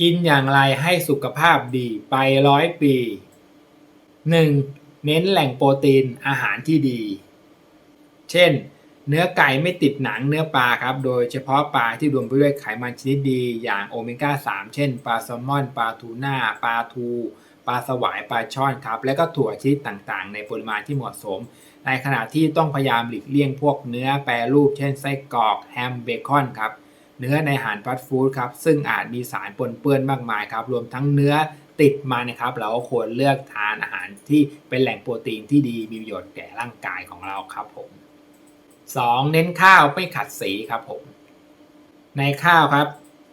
กินอย่างไรให้สุขภาพดีไปร้อยปี 1. เน้นแหล่งโปรตีนอาหารที่ดี เช่น เนื้อไก่ไม่ติดหนังเนื้อปลาครับ โดยเฉพาะปลาที่รวมไปด้วยไขมันชนิดดีอย่างโอเมก้า 3 เช่น ปลาแซลมอน ปลาทูน่า ปลาทู ปลาสวาย ปลาช่อนครับ และก็ถั่วชนิดต่างๆ ในปริมาณที่เหมาะสม ในขณะที่ต้องพยายามหลีกเลี่ยงพวกเนื้อแปรรูป เช่นไส้กรอก แฮม เบคอนครับ เนื้อในอาหารฟาสต์ฟู้ดครับซึ่งอาจมีสารปนเปื้อนมากมายครับรวมทั้งเนื้อติดมันนะครับ เราก็ควรเลือกทานอาหารที่เป็นแหล่งโปรตีนที่ดีมีประโยชน์แก่ร่างกายของเราครับผม 2. เน้นข้าวไม่ขัดสีครับผม ในข้าวครับ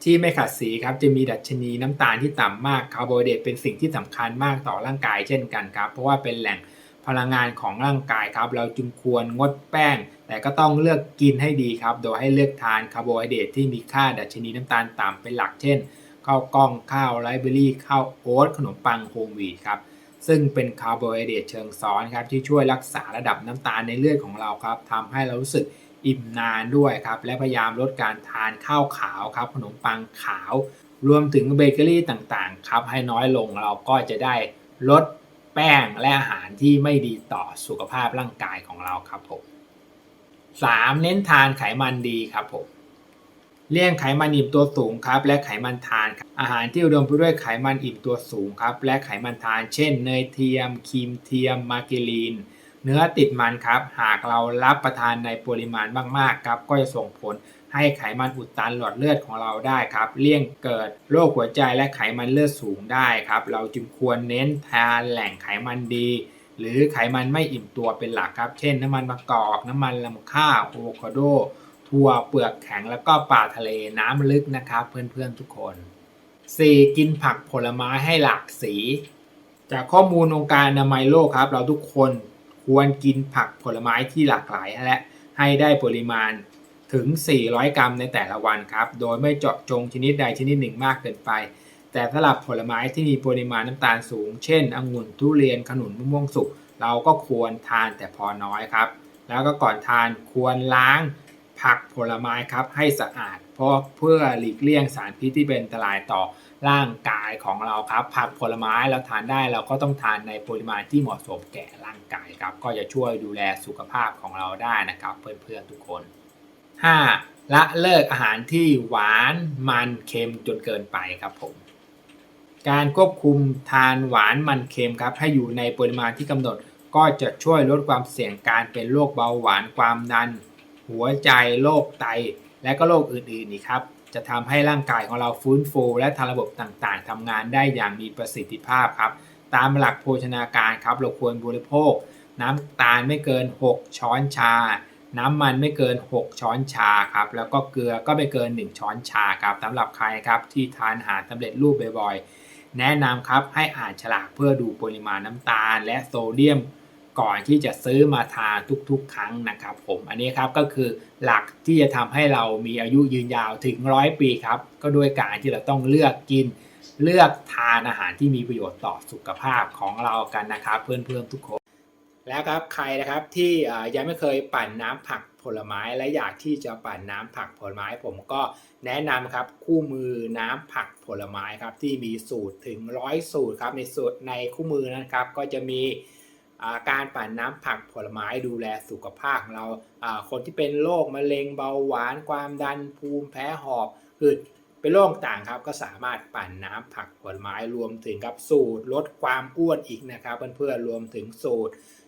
ที่ไม่ขัดสีครับจะมีดัชนีน้ำตาลที่ต่ำมากคาร์โบไฮเดรตเป็นสิ่งที่สำคัญมากต่อร่างกายเช่นกันครับ เพราะว่าเป็นแหล่ง พลังงานของร่างกายครับ เราจึงควรงดแป้ง แต่ก็ต้องเลือกกินให้ดีครับ โดยให้เลือกทานคาร์โบไฮเดรตที่มีค่าดัชนีน้ำตาลต่ำเป็นหลักเช่นข้าวกล้องข้าวไรเบอรี่ข้าวโอ๊ตขนมปังโฮมวีทครับซึ่งเป็นคาร์โบไฮเดรตเชิงซ้อนครับที่ช่วยรักษาระดับน้ำตาลในเลือดของเราครับทำให้เรารู้สึกอิ่มนานด้วยครับ และพยายามลดการทานข้าวขาวครับ ขนมปังขาว รวมถึงเบเกอรี่ต่างๆ ครับ ให้น้อยลงเราก็จะได้ลด แป้งและอาหารที่ไม่ดีต่อสุขภาพร่างกายของเราครับผม 3. เน้นทานไขมันดีครับผมเลี่ยงไขมันอิ่มตัวสูงครับ และไขมันทาน อาหารที่อุดมไปด้วยไขมันอิ่มตัวสูงครับ และไขมันทาน เช่น เนยเทียมครีมเทียม มาร์การีน เนื้อติดมันครับ หากเรารับประทานในปริมาณมากๆครับ ก็จะส่งผล ให้ไขมันอุดตันหลอดเลือดของเราได้ครับ เลี่ยงเกิดโรคหัวใจและไขมันเลือดสูงได้ครับ เราจึงควรเน้นทานแหล่งไขมันดี หรือไขมันไม่อิ่มตัวเป็นหลักครับ เช่น น้ำมันมะกอกน้ำมันลำข้าวอโคาโดถั่วเปลือกแข็งแล้วก็ปลาทะเลน้ำลึกนะครับเพื่อนๆทุกคน 4. กินผักผลไม้ให้หลากสี จากข้อมูลองค์การอนามัยโลกครับ เราทุกคนควรกินผักผลไม้ที่หลากหลายและให้ได้ปริมาณ ถึง 400 กรัมในแต่ละวันครับ โดยไม่เจาะจงชนิดใดชนิดหนึ่งมากเกินไป แต่สำหรับผลไม้ที่มีปริมาณน้ำตาลสูง เช่นองุ่นทุเรียนขนุนมะม่วงสุก เราก็ควรทานแต่พอน้อยครับ แล้วก็ก่อนทานควรล้างผักผลไม้ครับให้สะอาด เพราะเพื่อหลีกเลี่ยงสารพิษที่เป็นอันตรายต่อร่างกายของเราครับ ผักผลไม้เราทานได้เราก็ต้องทานในปริมาณที่เหมาะสมแก่ร่างกายครับ ก็จะช่วยดูแลสุขภาพของเราได้นะครับ เพื่อนๆทุกคน 5. ละเลิกอาหารที่หวานมันเค็มจนเกินไปครับผม การควบคุมทานหวานมันเค็มครับให้อยู่ในปริมาณที่กำหนดก็จะช่วยลดความเสี่ยงการเป็นโรคเบาหวานความดัน หัวใจโรคไต และก็โรคอื่นๆนี่ครับจะทำให้ร่างกายของเราฟื้นฟู และทางระบบต่างๆทำงานได้อย่างมีประสิทธิภาพครับ ตามหลักโภชนาการครับเราควรบริโภค น้ำตาลไม่เกิน 6 ช้อนชา น้ำมันไม่เกิน 6 ช้อนชาครับ แล้วก็เกลือก็ไม่เกิน 1 ช้อนชาครับสำหรับใครครับที่ทานอาหารสำเร็จรูปบ่อยๆ แนะนำครับให้อ่านฉลากเพื่อดูปริมาณน้ำตาล และโซเดียมก่อนที่จะซื้อมาทานทุกๆ ครั้งนะครับ ผม อันนี้ครับก็คือหลักที่จะทำให้เรามีอายุยืนยาวถึงร้อยปีครับ ก็ด้วยการที่เราต้องเลือกกิน เลือกทานอาหารที่มีประโยชน์ต่อสุขภาพของเรากันนะครับ เพื่อนๆทุกคน แล้วครับใครนะครับที่ยังไม่เคยปั่นน้ำผักผลไม้และอยากที่จะปั่นน้ำผักผลไม้ ผมก็แนะนำครับคู่มือน้ำผักผลไม้ครับที่มีสูตรถึงร้อยสูตรครับในสูตรในคู่มือนะครับก็จะมีาการปั่นน้ำผักผลไม้ดูแลสุขภาพของเราาคนที่เป็นโรคมะเร็งเบาหวานความดันภูมิแพ้หอบหืดเป็นโรคต่างครับก็สามารถปั่นน้ำผักผลไม้รวมถึงครับสูตรลดความอ้วนอีกนะครับเพื่อนๆรวมถึงสูตร